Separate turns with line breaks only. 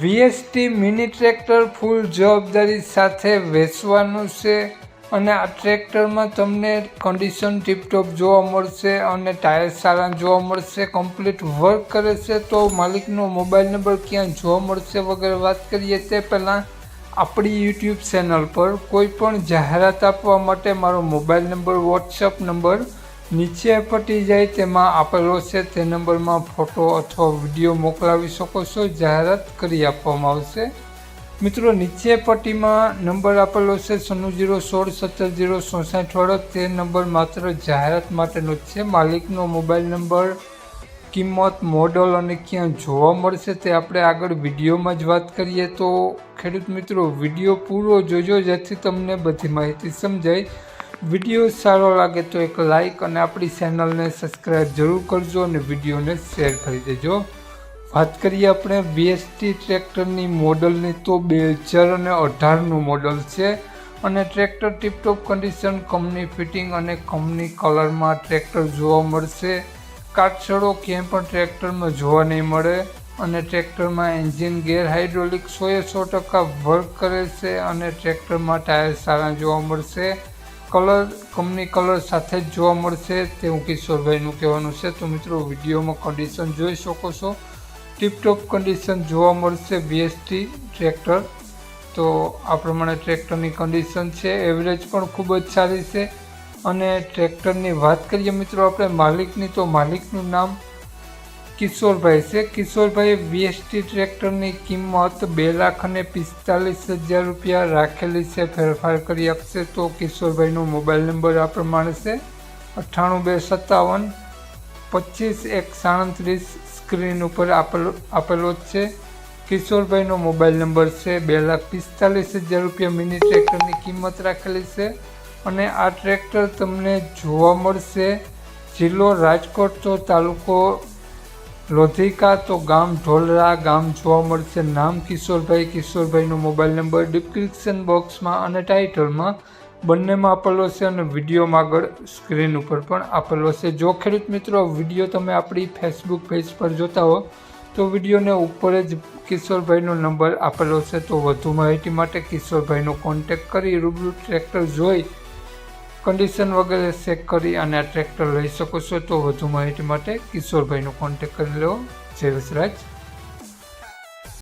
VST mini tractor ફૂલ જવાબદારી સાથે વેચવાનું છે અને આ ટ્રેક્ટરમાં તમને કન્ડિશન ટીપટોપ જોવા મળશે અને ટાયર સારા જોવા મળશે કમ્પ્લીટ વર્ક કરે છે તો માલિકનો મોબાઈલ નંબર ક્યાં જોવા મળશે વગેરે વાત કરીએ તે પહેલાં આપણી યુટ્યુબ ચેનલ પર કોઈ પણ જાહેરાત આપવા માટે મારો મોબાઈલ નંબર વોટ્સઅપ નંબર નીચે પટી જાય તેમાં આપેલો છે તે નંબરમાં ફોટો અથવા વીડિયો મોકલાવી શકો છો, જાહેરાત કરી આપવામાં આવશે. મિત્રો, નીચે પટ્ટીમાં નંબર આપેલો છે સન્નું જીરો સોળ સત્તર જીરો ચોસાઠ વાળો. તે નંબર માત્ર જાહેરાત માટેનો જ છે. માલિકનો મોબાઈલ નંબર, કિંમત, મોડલ અને ક્યાં જોવા મળશે તે આપણે આગળ વિડીયોમાં જ વાત કરીએ. તો ખેડૂત મિત્રો, વીડિયો પૂરો જોજો, જેથી તમને બધી માહિતી સમજાય. વીડિયો સારો લાગે તો એક લાઈક અને આપણી ચેનલને સબસ્ક્રાઈબ જરૂર કરજો અને વિડીયોને શેર કરી દેજો. વાત કરીએ આપણે બીએસટી ટ્રેક્ટરની મોડલની તો બે હજાર અને અઢારનું મોડલ છે અને tractor tiptop condition company fitting અને કંપની કલરમાં ટ્રેક્ટર જોવા મળશે. કાટછડો ક્યાંય પણ ટ્રેક્ટરમાં જોવા નહીં મળે અને ટ્રેક્ટરમાં એન્જિન ગેર હાઇડ્રોલિક સોએ સો ટકા વર્ક કરે છે અને ટ્રેક્ટરમાં ટાયર સારા જોવા મળશે. કલર, કંપની કલર સાથે જ જોવા મળશે તેવું કિશોરભાઈનું કહેવાનું છે. તો મિત્રો, વિડીયોમાં કન્ડિશન જોઈ શકો છો. ટીપટોપ કન્ડિશન જોવા મળશે બીએસટી ટ્રેક્ટર તો આ પ્રમાણે ટ્રેક્ટરની કન્ડિશન છે. એવરેજ પણ ખૂબ જ સારી છે. અને ટ્રેક્ટરની વાત કરીએ મિત્રો આપણે, માલિકની, તો માલિકનું નામ કિશોરભાઈ છે. કિશોરભાઈએ વીએસટી ટ્રેક્ટરની કિંમત બે લાખ અને પિસ્તાલીસ હજાર રૂપિયા રાખેલી છે. ફેરફાર કરી આપશે તો કિશોરભાઈનો મોબાઈલ નંબર આ પ્રમાણે છે. અઠ્ઠાણું બે સત્તાવન, પચીસ એક સાડત્રીસ સ્ક્રીન ઉપર આપેલો આપેલો જ છે. કિશોરભાઈનો મોબાઈલ નંબર છે બે લાખ પિસ્તાલીસ હજાર રૂપિયા. મિની ટ્રેક્ટરની કિંમત રાખેલી છે. અને આ ટ્રેક્ટર તમને જોવા મળશે. જિલ્લો રાજકોટ તો તાલુકો લોધિકા તો ગામ ઢોલરા, ગામ જોવા મળશે. નામ કિશોરભાઈ. કિશોરભાઈનો મોબાઈલ નંબર ડિસ્ક્રિપ્શન બોક્સમાં અને ટાઇટલમાં બંનેમાં આપેલો છે અને વિડીયોમાં આગળ સ્ક્રીન ઉપર પણ આપેલો છે. જો ખેડૂત મિત્રો વીડિયો તમે આપણી ફેસબુક પેજ પર જોતા હો, તો વિડીયોને ઉપર જ કિશોરભાઈનો નંબર આપેલો છે. તો વધુ માહિતી માટે કિશોરભાઈનો કોન્ટેક કરી રૂબરૂ ટ્રેક્ટર જોઈ કન્ડિશન વગેરે ચેક કરી અને આ ટ્રેક્ટર લઈ શકો છો. તો વધુ માહિતી માટે કિશોરભાઈનો કોન્ટેક કરી લો. જય વસરાજ.